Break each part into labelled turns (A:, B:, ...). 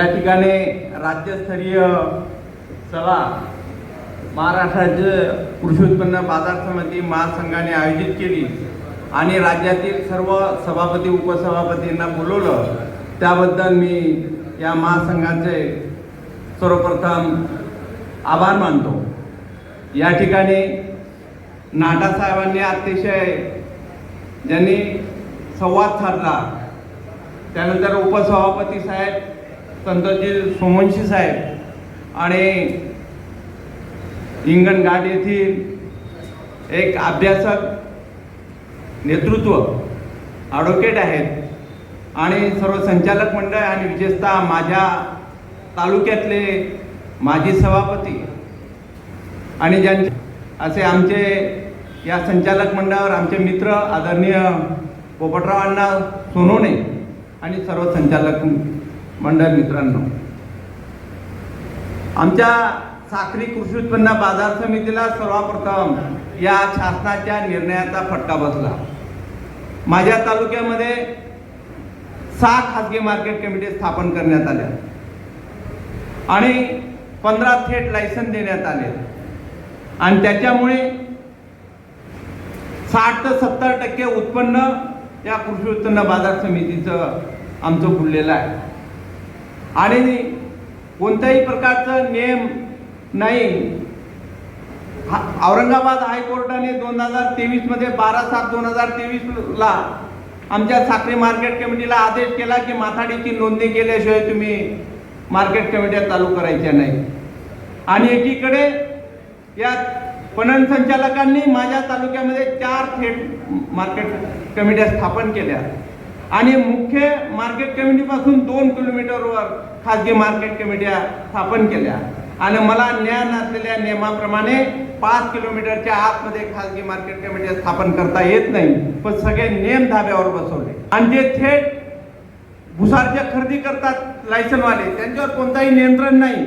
A: या ठिकाणी राज्यस्तरीय सभा महाराष्ट्र राज्य कृषी उत्पन्न बाजार समिती महासंघाने आयोजित केली आणि राज्यातील सर्व सभापती उपसभापतींना बोलवलं. त्याबद्दल मी या महासंघाचे सर्वप्रथम आभार मानतो. या ठिकाणी नाटासाहेबांनी अतिशय ज्यांनी संवाद साधला त्यानंतर उपसभापती साहेब संतोषजी सोमवंशी साहेब आणि हिंगणघाट येथील एक अभ्यासक नेतृत्व ॲडव्होकेट आहेत आणि सर्व संचालक मंडळ आणि विशेषतः माझ्या तालुक्यातले माजी सभापती आणि ज्यांचे असे आमचे या संचालक मंडळावर आमचे मित्र आदरणीय पोपटरावांना अण्णा सोनवणे आणि सर्व संचालक मंडळ मित्रांनो आमच्या साखरी कृषी उत्पन्न बाजार समितीला सर्वप्रथम या शासनाच्या निर्णयाचा फटका बसला. माझ्या तालुक्यामध्ये सहा खाजगी मार्केट कमिटी स्थापन करण्यात आल्या आणि पंधरा थेट लायसन देण्यात आले. आणि त्याच्यामुळे साठ ते सत्तर टक्के उत्पन्न या कृषी उत्पन्न बाजार समितीचं आमचं खुललेलं आहे. आणि कोणत्याही प्रकारचं नियम नाही. हा- औरंगाबाद हायकोर्टाने दोन हजार तेवीसमध्ये बारा सात दोन हजार तेवीसला आमच्या साखरे मार्केट कमिटीला आदेश केला की माथाडीची नोंदणी केल्याशिवाय तुम्ही मार्केट कमिट्या चालू करायच्या नाही. आणि एकीकडे या पणन संचालकांनी माझ्या तालुक्यामध्ये चार थेट मार्केट कमिट्या स्थापन केल्या. आणि मुख्य मार्केट कमिटीपासून दोन किलोमीटरवर खाजगी मार्केट कमिट्या स्थापन केल्या. आणि मला ज्ञान असलेल्या नियमाप्रमाणे पाच किलोमीटरच्या आतमध्ये खाजगी मार्केट कमिट्या स्थापन करता येत नाही पण सगळे नियम धाब्यावर बसवले. आणि जे थेट भुसारच्या खरेदी करतात लायसनवाले त्यांच्यावर कोणताही नियंत्रण नाही.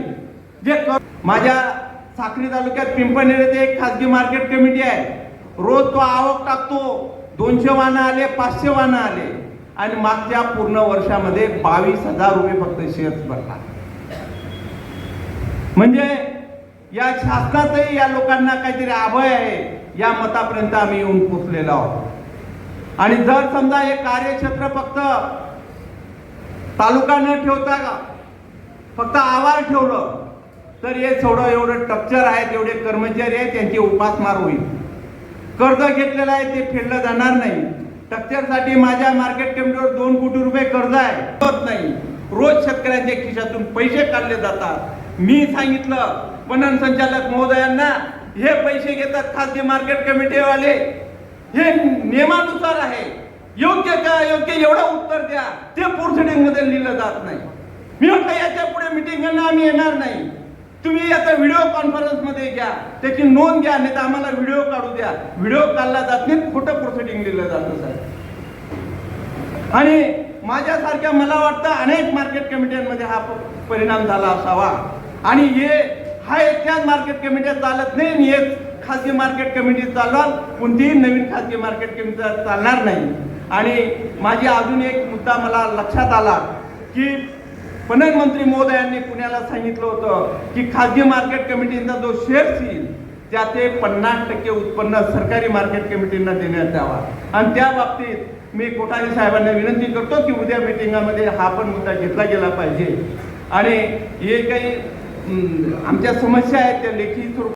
A: जे माझ्या साखरी तालुक्यात पिंपळनेर एक खाजगी मार्केट कमिटी आहे. रोज तो आवक टाकतो. दोनशे वाहनं आले पाचशे वाहनं आले. आणि मागच्या पूर्ण वर्षामध्ये बावीस हजार रुपये फक्त शेअर्स भरला म्हणजे या शासनातही या लोकांना काहीतरी अभय आहे या मतापर्यंत आम्ही येऊन पोचलेलो आहोत. आणि जर समजा हे कार्यक्षेत्र फक्त तालुका न ठेवता का फक्त आवार ठेवलं तर हे थोडं एवढं टक्चर आहे एवढे कर्मचारी आहेत त्यांची उपासमार होईल. कर्ज घेतलेलं आहे ते फेडलं जाणार नाही. स्ट्रक्चरसाठी माझ्या मार्केट कमिटीवर दोन कोटी रुपये कर्ज आहे. होत नाही. रोज शेतकऱ्यांच्या खिशातून पैसे काढले जातात. मी सांगितलं पणन संचालक महोदयांना हे पैसे घेतात खाजगी मार्केट कमिटीवाले हे नियमानुसार आहे. योग्य का योग्य एवढं उत्तर द्या. ते पोर्सिडिंगमध्ये लिहिलं जात नाही. मी म्हटलं याच्यापुढे मिटिंगांना आम्ही येणार नाही. तुम्ही याचा व्हिडिओ कॉन्फरन्समध्ये घ्या. त्याची नोंद घ्या नाही तर आम्हाला व्हिडिओ काढू द्या. व्हिडिओ काढला जात नाही खोटं प्रोसिडिंग दिलं जातं साहेब. आणि माझ्यासारख्या मला वाटतं अनेक मार्केट कमिट्यांमध्ये हा परिणाम झाला असावा. आणि हे हा एकट्याच मार्केट कमिट्या चालत नाही आणि एक खाजगी मार्केट कमिटी चालवाल. कोणतीही नवीन खाजगी मार्केट कमिटी चालणार नाही. आणि माझी अजून एक मुद्दा मला लक्षात आला की पणन मंत्री महोदयांनी पुण्याला सांगितलं होतं की खाजगी मार्केट कमिटींचा जो शेअर्स येईल त्याचे पन्नास टक्के उत्पन्न सरकारी मार्केट कमिटींना देण्यात यावा. आणि त्या बाबतीत मी कोठारी साहेबांना विनंती करतो की उद्या मिटिंगामध्ये हा पण मुद्दा घेतला गेला पाहिजे. आणि हे काही आमच्या समस्या आहेत त्या लेखी स्वरूपात